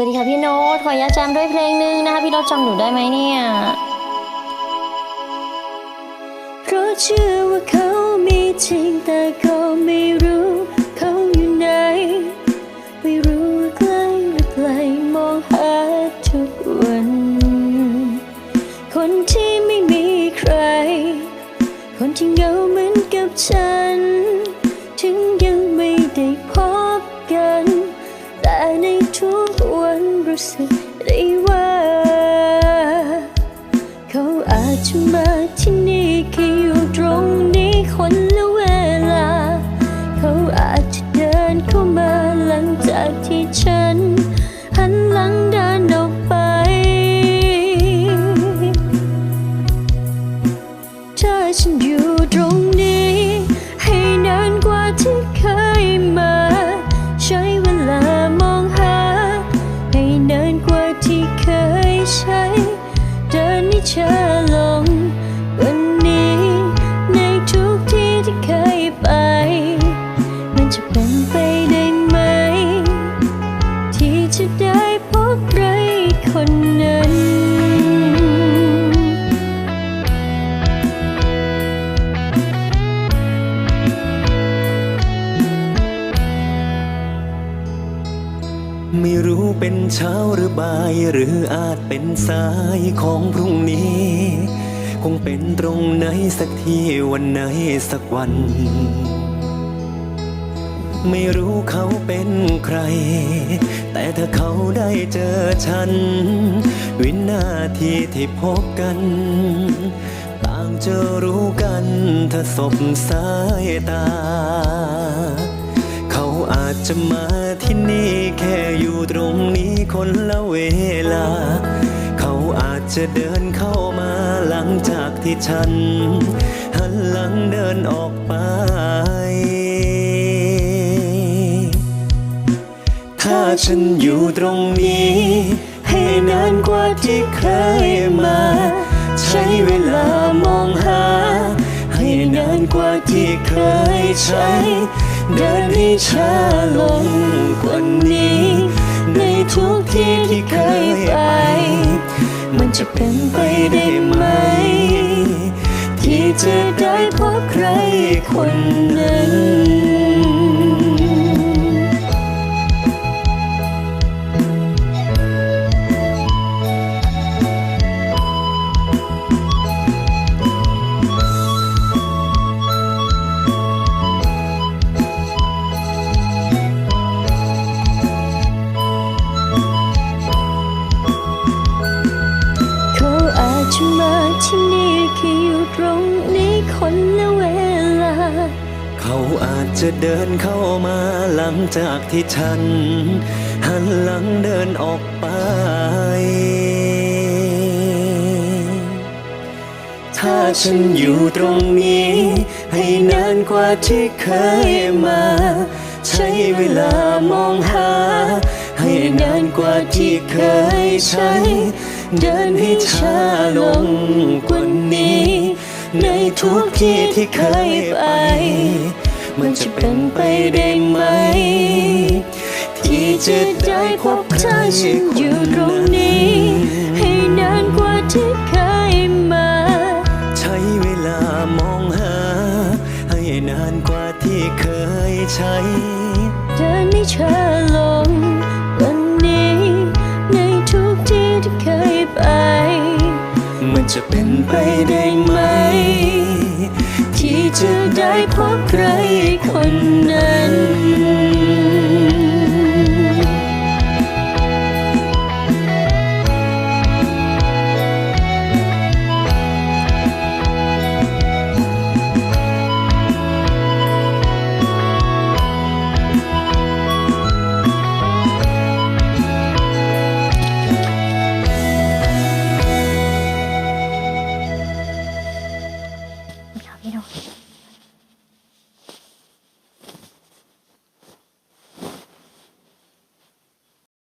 สวัสดีค่ะพี่โน้ตขออนุญาตแจมด้วยเพลงหนึงนะคะ พี่โน้ตจำหนูได้ไหมเนี่ยเพราะเชื่อว่าเขามีจริงแต่เขาไม่รู้เขาอยู่ไหนไม่รู้ว่าใกล้หรือไกลมองหาทุกวัน สึกได้ว่า เขาอาจจะมาที่นี่แค่อยู่ตรงนี้คนละเวลา เขาอาจจะเดินเข้ามาหลังจากที่ฉัน หันหลังเดินออกไป ถ้าฉันอยู่ตรงนี้ เคยใช้ เดินให้ช้า ไม่รู้เป็นเช้าหรือบ่าย หรืออาจเป็นสายของพรุ่งนี้ คงเป็นตรงไหนสักที่วันไหนสักวัน ไม่รู้เขาเป็นใคร แต่ถ้าเขาได้เจอฉัน วินาทีที่พบกัน ต่างจะรู้กันถ้าสบสายตา เขาอาจจะมา นี่แค่อยู่ตรงนี้คนละเวลา เขาอาจจะเดินเข้ามาหลังจากที่ฉัน หันหลังเดินออกไป ถ้าฉันอยู่ตรงนี้ ให้นานกว่าที่เคยมา ใช้เวลามองหา ให้นานกว่าที่เคยใช้ เดินให้ช้าลงกว่านี้ ในทุกที่ที่เคยไป มันจะเป็นไปได้ไหม ที่จะได้พบใครคนนั้น ที่นี่แค่อยู่ตรงนี้คนละเวลา เขาอาจจะเดินเข้ามาหลังจากที่ฉัน หันหลังเดินออกไป ถ้าฉันอยู่ตรงนี้ ให้นานกว่าที่เคยมา ใช้เวลามองหา ให้นานกว่าที่เคยใช้ เดินให้ช้าลงกว่านี้ ในทุกที่ที่เคยไป มันจะเป็นไปได้ไหม ที่จะได้พบใครถ้าฉันอยู่ตรงนี้ ให้นานกว่าที่เคยมา ใช้เวลามองหา ให้นานกว่าที่เคยใช้ เดินให้ช้า จะเป็นไปได้ไหม ที่จะได้พบใครคนนั้น